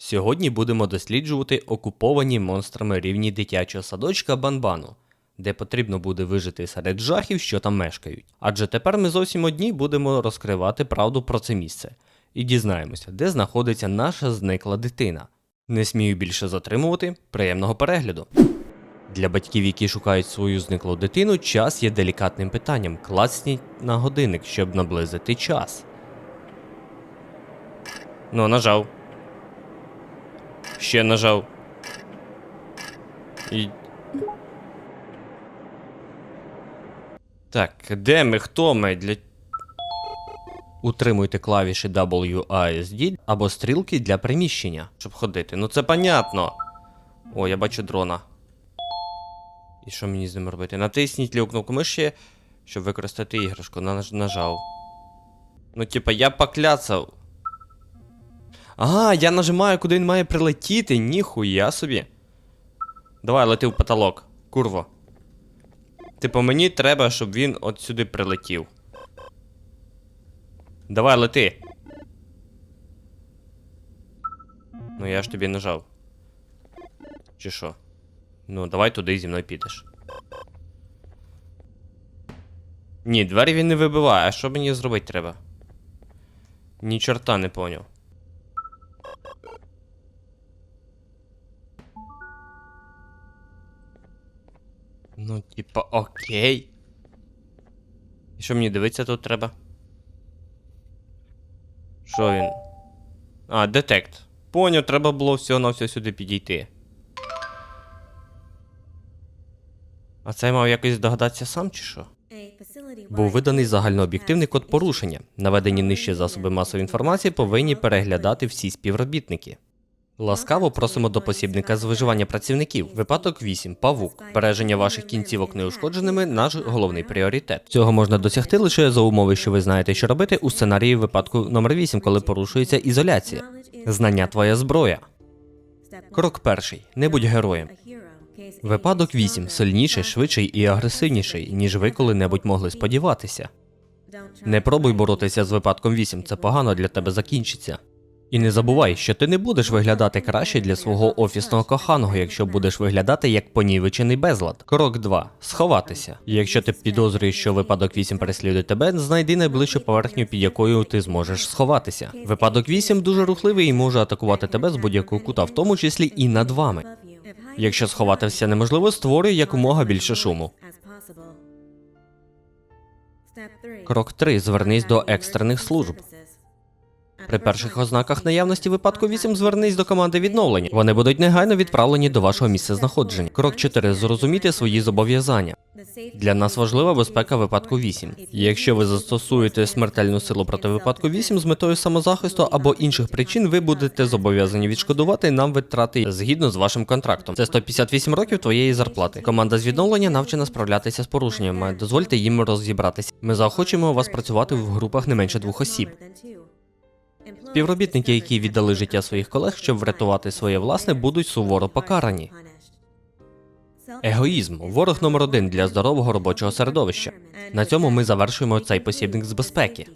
Сьогодні будемо досліджувати окуповані монстрами рівні дитячого садочка Банбану, де потрібно буде вижити серед жахів, що там мешкають. Адже тепер ми зовсім одні будемо розкривати правду про це місце і дізнаємося, де знаходиться наша зникла дитина. Не смію більше затримувати, приємного перегляду. Для батьків, які шукають свою зниклу дитину, час є делікатним питанням. Класніть на годинник, щоб наблизити час. Ну, нажав. Ще нажав. І... Так, де ми? Хто ми? Для... Утримуйте клавіші WASD або стрілки для переміщення, щоб ходити. Ну це понятно. О, я бачу дрона. І що мені з ним робити? Натисніть ліву кнопку миші, щоб використати іграшку. Наж- Нажав. Ну, типа, я покляцав. А, я нажимаю, куди він має прилетіти, ніхуя собі. Давай, лети в потолок, курво. Типу, мені треба, щоб він от сюди прилетів. Давай, лети. Ну я ж тобі нажав. Чи що? Ну, давай туди зі мною підеш. Ні, двері він не вибиває, а що мені зробити треба? Ні чорта не поняв. Ну, типа, окей. І що мені дивитися тут треба? Що він? А, детект. Поняв, треба було всього на все сюди підійти. А це мав якось здогадатися сам чи що? Був виданий загальнооб'єктивний код порушення. Наведені нижче засоби масової інформації повинні переглядати всі співробітники. Ласкаво просимо до посібника з виживання працівників. Випадок 8. Павук. Береження ваших кінцівок неушкодженими наш головний пріоритет. Цього можна досягти лише за умови, що ви знаєте, що робити у сценарії випадку номер 8, коли порушується ізоляція. Знання твоя зброя. Крок перший. Не будь героєм. Випадок 8. Сильніший, швидший і агресивніший, ніж ви коли-небудь могли сподіватися. Не пробуй боротися з випадком 8, це погано для тебе закінчиться. І не забувай, що ти не будеш виглядати краще для свого офісного коханого, якщо будеш виглядати як понівечений безлад. Крок 2. Сховатися. Якщо ти підозрюєш, що випадок 8 переслідує тебе, знайди найближчу поверхню, під якою ти зможеш сховатися. Випадок 8 дуже рухливий і може атакувати тебе з будь-якого кута, в тому числі і над вами. Якщо сховатися неможливо, створюй якомога більше шуму. Крок 3. Звернись до екстрених служб. При перших ознаках наявності випадку 8 звернись до команди відновлення. Вони будуть негайно відправлені до вашого місця знаходження. Крок 4. Зрозумійте свої зобов'язання. Для нас важлива безпека випадку 8. Якщо ви застосуєте смертельну силу проти випадку 8 з метою самозахисту або інших причин, ви будете зобов'язані відшкодувати нам витрати згідно з вашим контрактом. Це 158 років твоєї зарплати. Команда з відновлення навчена справлятися з порушеннями. Дозвольте їм розібратися. Ми заохочуємо вас працювати в групах не менше двох осіб. Співробітники, які віддали життя своїх колег, щоб врятувати своє власне, будуть суворо покарані. Егоїзм ворог номер один для здорового робочого середовища. На цьому ми завершуємо цей посібник з безпеки.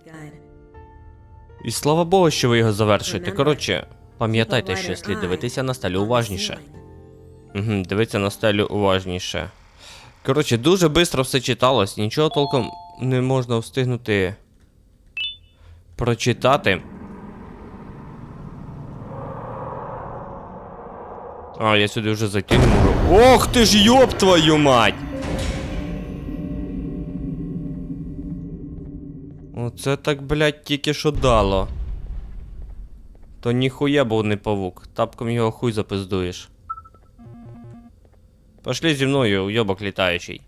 І слава Богу, що ви його завершуєте. Коротше, пам'ятайте, що слід дивитися на стелю уважніше. Угу, дивитися на стелю уважніше. Коротше, дуже швидко все читалось, нічого толком не можна встигнути прочитати. А, я сюди вже зайти. Ох ти ж йоб твою мать! Оце так, блядь, тільки що дало. То ніхуя був не павук. Тапком його хуй запиздуєш. Пошли зі мною, уйобок літаючий.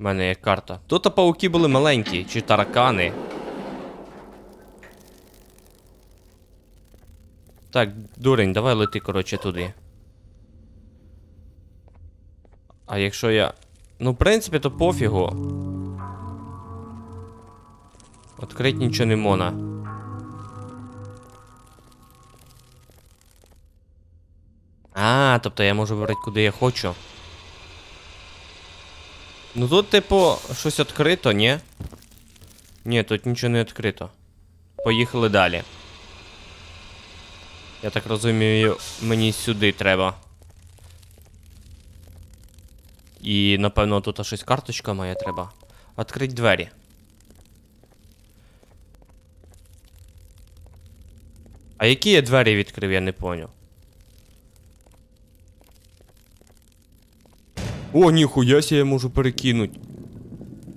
У мене є карта. Тут пауки були маленькі, чи таракани. Так, дурень, давай лети, коротше, туди. А якщо я. Ну, в принципі, то пофігу. Открить нічого не мона. А, тобто я можу вибрати, куди я хочу. Ну тут, типу, щось відкрито, ні? Ні, тут нічого не відкрито. Поїхали далі. Я так розумію, мені сюди треба. І, напевно, тут щось карточка моя треба. Відкрить двері. А які я двері відкрив, я не поняв. О, ніхуя я можу перекинуть.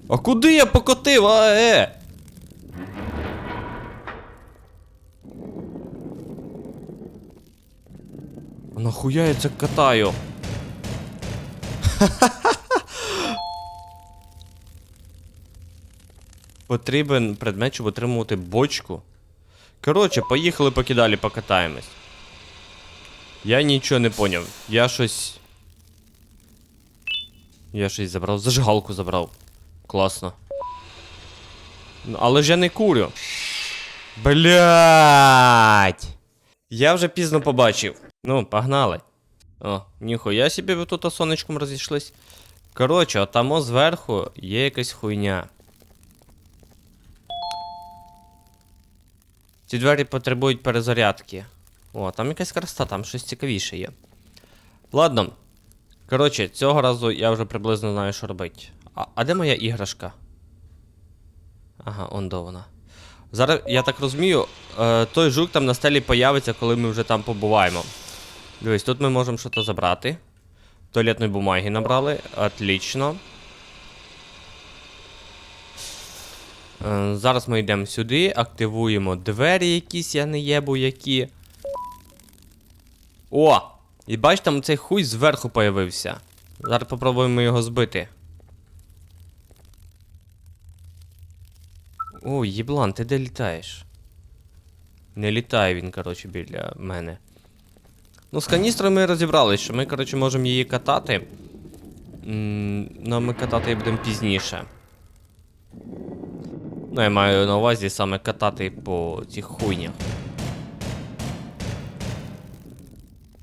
А куди я покотив, а е? Нахуя я це катаю? Потрібен предмет, щоб отримувати бочку. Коротше, поїхали поки далі покатаємось. Я нічого не поняв. Я щось. Я щось забрав. Зажигалку забрав. Класно. Але ж я не курю. Блять. Я вже пізно побачив. Ну, погнали. О, ніхуя собі ви тут сонечком розійшлись. Коротше, отамо зверху є якась хуйня. Ці двері потребують перезарядки. О, там якась краса, там щось цікавіше є. Ладно. Коротше, цього разу я вже приблизно знаю, що робити. А, а де моя іграшка? Ага, он до вона. Зараз, я так розумію, е, той жук там на стелі появиться, коли ми вже там побуваємо. Дивись, тут ми можемо щось забрати. Туалетної бумаги набрали. Отлично. Е, Зараз ми йдемо сюди, активуємо двері якісь, я не єбу які. О! І бач, там цей хуй зверху появився. Зараз попробуємо його збити. О, єблан, ти де літаєш? Не літає він, коротше, біля мене. Ну, з каністрою ми розібрались, що ми, коротше, можемо її катати. Ну, ми катати її будемо пізніше. Ну, я маю на увазі саме катати по цих хуйнях.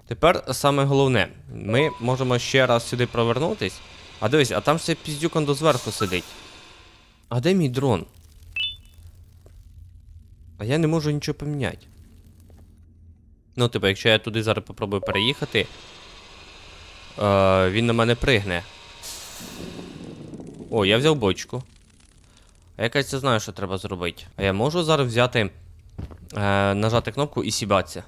Тепер саме головне, ми можемо ще раз сюди провернутись. А дивись, а там ще піздюк он до зверху сидить. А де мій дрон? А я не можу нічого поміняти. Ну, типу, якщо я туди зараз попробую переїхати, е, він на мене пригне. О, я взяв бочку. А якась я знаю, що треба зробити. А я можу зараз взяти, е, нажати кнопку і сібатися.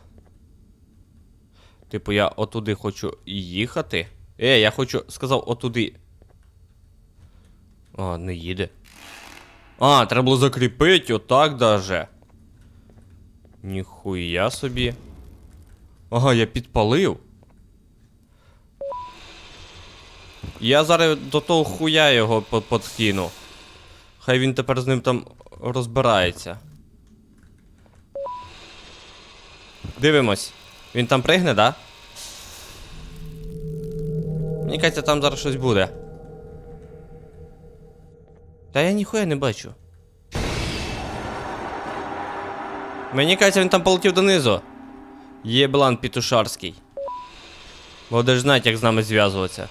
Типу, я отуди хочу їхати. Е, я хочу, сказав, отуди. А, не їде. А, треба було закріпити, отак даже. Ніхуя собі. Ага, я підпалив. Я зараз до того хуя його по- подкину. Хай він тепер з ним там розбирається. Дивимось. Він там пригне, да? Мені кажеться, там зараз щось буде. Та я ніхуя не бачу. Мені кажеться, він там полетів донизу. Єблан Пітушарський. Будеш знати, як з нами зв'язуватися.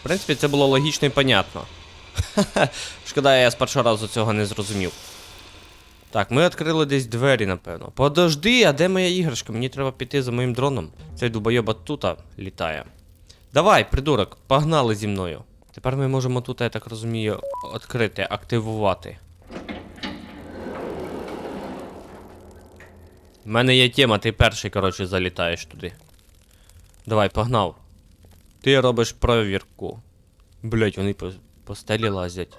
В принципі, це було логічно і понятно. Шкода, я з першого разу цього не зрозумів. Так, ми відкрили десь двері, напевно. Подожди, а де моя іграшка? Мені треба піти за моїм дроном. Цей дубойоба тута літає. Давай, придурок, погнали зі мною. Тепер ми можемо тут, я так розумію, відкрити, активувати. У мене є тема, ти перший, коротше, залітаєш туди. Давай, погнав. Ти робиш провірку. Блять, вони по, по стелі лазять.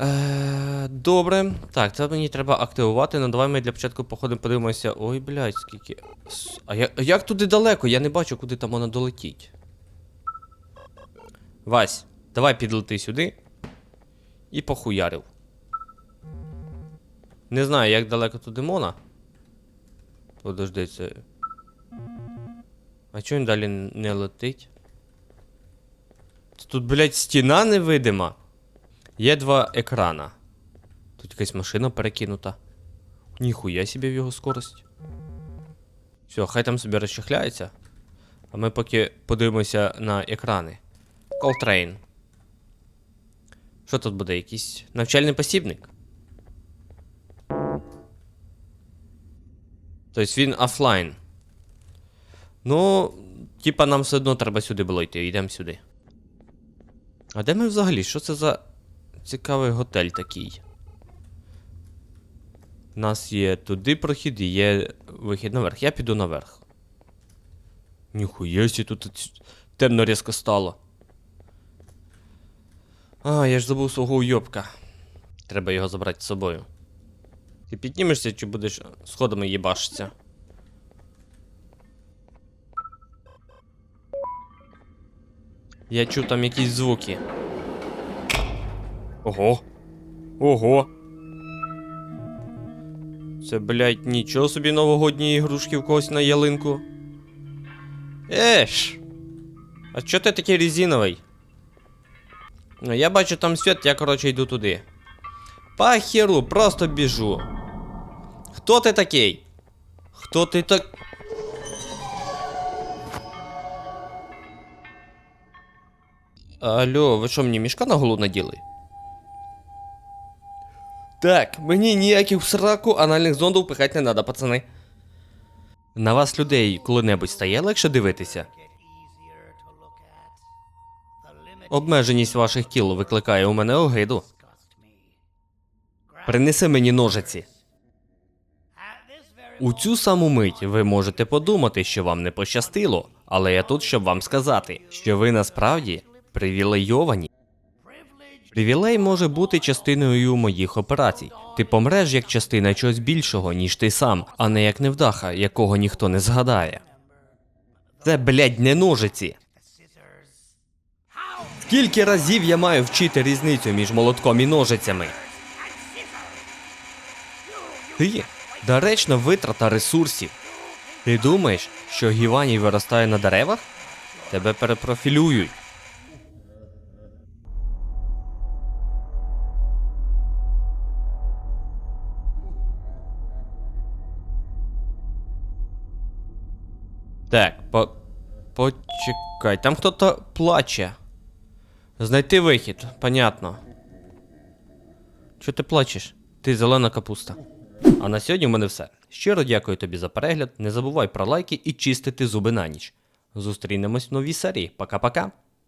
Е, добре. Так, це мені треба активувати. Ну давай ми для початку походимо, подивимося. Ой, блядь, скільки. А як, як туди далеко? Я не бачу, куди там воно долетіть. Вась, давай підлети сюди. І похуярив. Не знаю, як далеко туди мона. Подожди, це. А чого він далі не летить? Тут, блядь, стіна невидима. Є два екрана. Тут якась машина перекинута. Ніхуя собі в його скорость. Все, хай там собі розчехляється. А ми поки подивимося на екрани. Coltrane. Що тут буде? Якийсь навчальний посібник? Тобто він офлайн. Ну, типа нам все одно треба сюди було йти, йдемо сюди. А де ми взагалі? Що це за цікавий готель такий? У нас є туди прохід і є вихід наверх. Я піду наверх. Ніхуя сі тут темно різко стало. А, я ж забув свого уйобка. Треба його забрати з собою. Ти піднімешся чи будеш сходами їбашитися? Я чув там якісь звуки. Ого. Ого. Це, блядь, нічого собі новогодні ігрушки в когось на ялинку. Еш! А чо ти такий резиновий? Ну, я бачу там світ, я короче йду туди. Пахеру, просто біжу. Хто ти такий? Хто ти так. Алло, ви що мені мішка на голову наділи? Так, мені ніяких сраку анальних зондів пихати не треба, пацани. На вас людей коли-небудь стає легше дивитися? Обмеженість ваших кіл викликає у мене огиду. Принеси мені ножиці. У цю саму мить ви можете подумати, що вам не пощастило, але я тут, щоб вам сказати, що ви насправді привілейовані. Привілей може бути частиною моїх операцій. Ти помреш як частина чогось більшого, ніж ти сам, а не як невдаха, якого ніхто не згадає. Це, блядь, не ножиці. Скільки разів я маю вчити різницю між молотком і ножицями? Ти доречна витрата ресурсів. Ти думаєш, що гіваній виростає на деревах? Тебе перепрофілюють. Так, по... почекай, там хто-то плаче. Знайти вихід, понятно. Чого ти плачеш? Ти зелена капуста. А на сьогодні в мене все. Щиро дякую тобі за перегляд. Не забувай про лайки і чистити зуби на ніч. Зустрінемось в новій серії. Пока-пока.